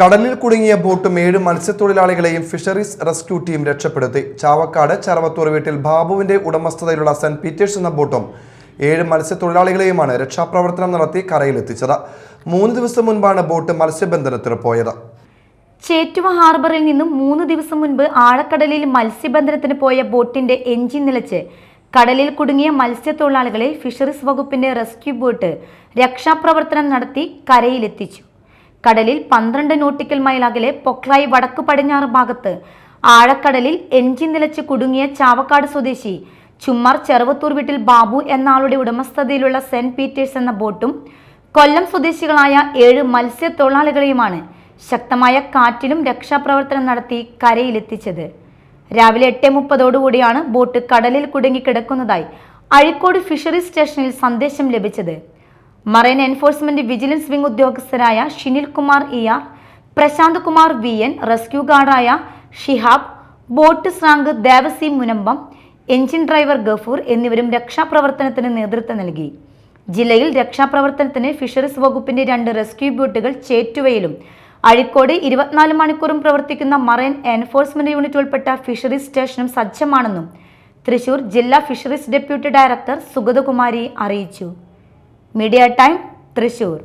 കടലിൽ കുടുങ്ങിയ ബോട്ടും ഏഴ് മത്സ്യത്തൊഴിലാളികളെയും ഫിഷറീസ് റെസ്ക്യൂ ടീം രക്ഷപ്പെടുത്തി. ചാവക്കാട് ചരവത്തൂർ വീട്ടിൽ ബാബുവിന്റെ ഉടമസ്ഥതയിലുള്ള സെന്റ് പീറ്റേഴ്സ് എന്ന ബോട്ടും ഏഴ് മത്സ്യത്തൊഴിലാളികളെയുമാണ് രക്ഷാപ്രവർത്തനം നടത്തി കരയിലെത്തിച്ചത്. മൂന്ന് ദിവസം മുൻപാണ് ബോട്ട് മത്സ്യബന്ധനത്തിന് പോയത്. ചേറ്റുവ ഹാർബറിൽ നിന്നും മൂന്ന് ദിവസം മുൻപ് ആഴക്കടലിൽ മത്സ്യബന്ധനത്തിന് പോയ ബോട്ടിന്റെ എഞ്ചിൻ നിലച്ച് കടലിൽ കുടുങ്ങിയ മത്സ്യത്തൊഴിലാളികളെ ഫിഷറീസ് വകുപ്പിന്റെ റെസ്ക്യൂ ബോട്ട് രക്ഷാപ്രവർത്തനം നടത്തി കരയിലെത്തിച്ചു. കടലിൽ പന്ത്രണ്ട് നോട്ടിക്കൽ മൈൽ അകലെ പൊക്ലായി വടക്കു പടിഞ്ഞാറ് ഭാഗത്ത്. ആഴക്കടലിൽ എഞ്ചിൻ നിലച്ച് കുടുങ്ങിയ ചാവക്കാട് സ്വദേശി ചുമ്മാർ ചെറുവത്തൂർ വീട്ടിൽ ബാബു എന്നാളുടെ ഉടമസ്ഥതയിലുള്ള സെന്റ് പീറ്റേഴ്സ് എന്ന ബോട്ടും കൊല്ലം സ്വദേശികളായ ഏഴ് മത്സ്യത്തൊഴിലാളികളെയുമാണ് ശക്തമായ കാറ്റിലും രക്ഷാപ്രവർത്തനം നടത്തി കരയിലെത്തിച്ചത്. രാവിലെ എട്ട് മുപ്പതോടുകൂടിയാണ് ബോട്ട് കടലിൽ കുടുങ്ങിക്കിടക്കുന്നതായി അഴിക്കോട് ഫിഷറീസ് സ്റ്റേഷനിൽ സന്ദേശം ലഭിച്ചത്. Marine enforcement vigilance wing ഉദ്യോഗസ്ഥരായ Shinil Kumar E R Prasanth Kumar V N rescue ഗാർഡായ Shihab boat സ്രാങ്ക് ദേവസി മുനമ്പം എഞ്ചിൻ ഡ്രൈവർ ഗഫൂർ എന്നിവരും രക്ഷാപ്രവർത്തനത്തിന് നേതൃത്വം നൽകി. ജില്ലയിൽ രക്ഷാപ്രവർത്തനത്തിന് ഫിഷറീസ് വകുപ്പിന്റെ രണ്ട് റെസ്ക്യൂ ബോട്ടുകൾ ചേറ്റുവയിലും അഴിക്കോട് ഇരുപത്തിനാല് മണിക്കൂറും പ്രവർത്തിക്കുന്ന മറൈൻ എൻഫോഴ്സ്മെന്റ് യൂണിറ്റ് ഉൾപ്പെട്ട ഫിഷറീസ് സ്റ്റേഷനും സജ്ജമാണെന്നും തൃശൂർ ജില്ലാ ഫിഷറീസ് ഡെപ്യൂട്ടി ഡയറക്ടർ സുഗതകുമാരി അറിയിച്ചു. Media time Thrissur